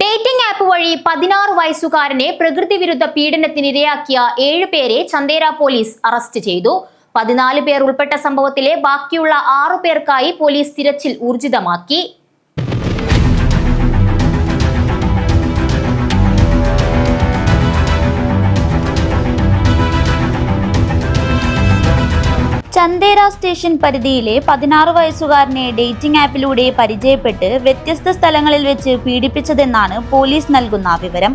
Dating app വഴി പതിനാറ് വയസ്സുകാരനെ പ്രകൃതി വിരുദ്ധ പീഡനത്തിനിരയാക്കിയ ഏഴ് പേരെ ചന്ദേര പോലീസ് അറസ്റ്റ് ചെയ്തു. പതിനാല് പേർ ഉൾപ്പെട്ട സംഭവത്തിലെ ബാക്കിയുള്ള ആറു പേർക്കായി പോലീസ് തിരച്ചിൽ ഊർജിതമാക്കി. ചന്ദേര സ്റ്റേഷൻ പരിധിയിലെ പതിനാറ് വയസ്സുകാരനെ ഡേറ്റിംഗ് ആപ്പിലൂടെ പരിചയപ്പെട്ട് വ്യത്യസ്ത സ്ഥലങ്ങളിൽ വെച്ച് പീഡിപ്പിച്ചതെന്നാണ് പോലീസ് നൽകുന്ന വിവരം.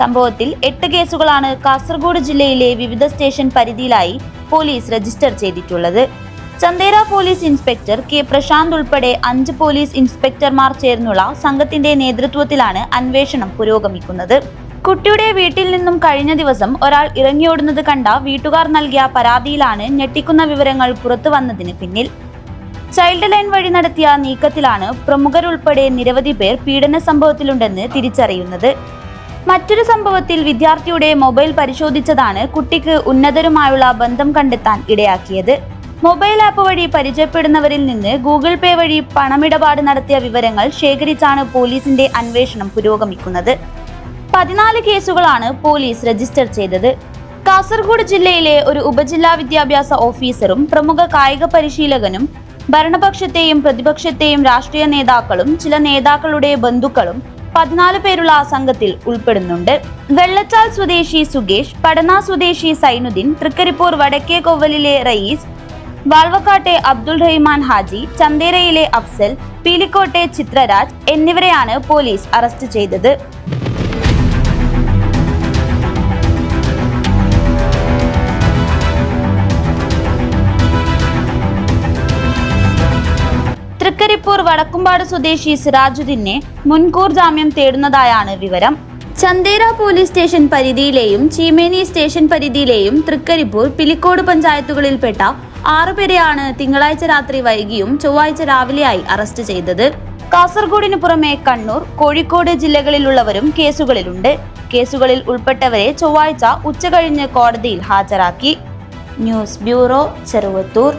സംഭവത്തിൽ എട്ട് കേസുകളാണ് കാസർഗോഡ് ജില്ലയിലെ വിവിധ സ്റ്റേഷൻ പരിധിയിലായി പോലീസ് രജിസ്റ്റർ ചെയ്തിട്ടുള്ളത്. Chandera police inspector K Prashanth ഉൾപ്പെടെ അഞ്ച് പോലീസ് ഇൻസ്പെക്ടർമാർ ചേർന്നുള്ള സംഘത്തിന്റെ നേതൃത്വത്തിലാണ് അന്വേഷണം പുരോഗമിക്കുന്നത്. കുട്ടിയുടെ വീട്ടിൽ നിന്നും കഴിഞ്ഞ ദിവസം ഒരാൾ ഇറങ്ങിയോടുന്നത് കണ്ട വീട്ടുകാർ നൽകിയ പരാതിയിലാണ് ഞെട്ടിക്കുന്ന വിവരങ്ങൾ പുറത്തു വന്നതിന് പിന്നിൽ. ചൈൽഡ് ലൈൻ വഴി നടത്തിയ നീക്കത്തിലാണ് പ്രമുഖരുൾപ്പെടെ നിരവധി പേർ പീഡന സംഭവത്തിലുണ്ടെന്ന് തിരിച്ചറിയുന്നത്. മറ്റൊരു സംഭവത്തിൽ വിദ്യാർത്ഥിയുടെ മൊബൈൽ പരിശോധിച്ചതാണ് കുട്ടിക്ക് ഉന്നതരുമായുള്ള ബന്ധം കണ്ടെത്താൻ ഇടയാക്കിയത്. മൊബൈൽ ആപ്പ് വഴി പരിചയപ്പെടുന്നവരിൽ നിന്ന് ഗൂഗിൾ പേ വഴി പണമിടപാട് നടത്തിയ വിവരങ്ങൾ ശേഖരിച്ചാണ് പോലീസിന്റെ അന്വേഷണം പുരോഗമിക്കുന്നത്. പതിനാല് കേസുകളാണ് പോലീസ് രജിസ്റ്റർ ചെയ്തത്. കാസർഗോഡ് ജില്ലയിലെ ഒരു ഉപജില്ലാ വിദ്യാഭ്യാസ ഓഫീസറും പ്രമുഖ കായിക പരിശീലകനും ഭരണപക്ഷത്തെയും പ്രതിപക്ഷത്തെയും രാഷ്ട്രീയ നേതാക്കളും ചില നേതാക്കളുടെ ബന്ധുക്കളും പതിനാല് പേരുള്ള സംഘത്തിൽ ഉൾപ്പെടുന്നുണ്ട്. വെള്ളച്ചാൽ സ്വദേശി സുഗേഷ് പടന സ്വദേശി സൈനുദ്ദീൻ തൃക്കരിപ്പൂർ വടക്കേ കൊവ്വലിലെ റയീസ് വാൾവക്കാട്ടെ അബ്ദുൾ റഹ്മാൻ ഹാജി ചന്തേരയിലെ അഫ്സൽ പീലിക്കോട്ടെ ചിത്രരാജ് എന്നിവരെയാണ് പോലീസ് അറസ്റ്റ് ചെയ്തത്. തൃക്കരിപ്പൂർ വടക്കുംപാട് സ്വദേശി സിറാജുദ്ദീനെ മുൻകൂർ ജാമ്യം തേടുന്നതായാണ് വിവരം. ചന്തേര പോലീസ് സ്റ്റേഷൻ പരിധിയിലെയും ചീമേനി സ്റ്റേഷൻ പരിധിയിലെയും തൃക്കരിപ്പൂർ പിലിക്കോട് പഞ്ചായത്തുകളിൽപ്പെട്ട ആറുപേരെയാണ് തിങ്കളാഴ്ച രാത്രി വൈകിയും ചൊവ്വാഴ്ച രാവിലെയായി അറസ്റ്റ് ചെയ്തത്. കാസർഗോഡിന് പുറമെ കണ്ണൂർ കോഴിക്കോട് ജില്ലകളിലുള്ളവരും കേസുകളിലുണ്ട്. കേസുകളിൽ ഉൾപ്പെട്ടവരെ ചൊവ്വാഴ്ച ഉച്ചകഴിഞ്ഞ് കോടതിയിൽ ഹാജരാക്കി. News bureau Cheruvathur.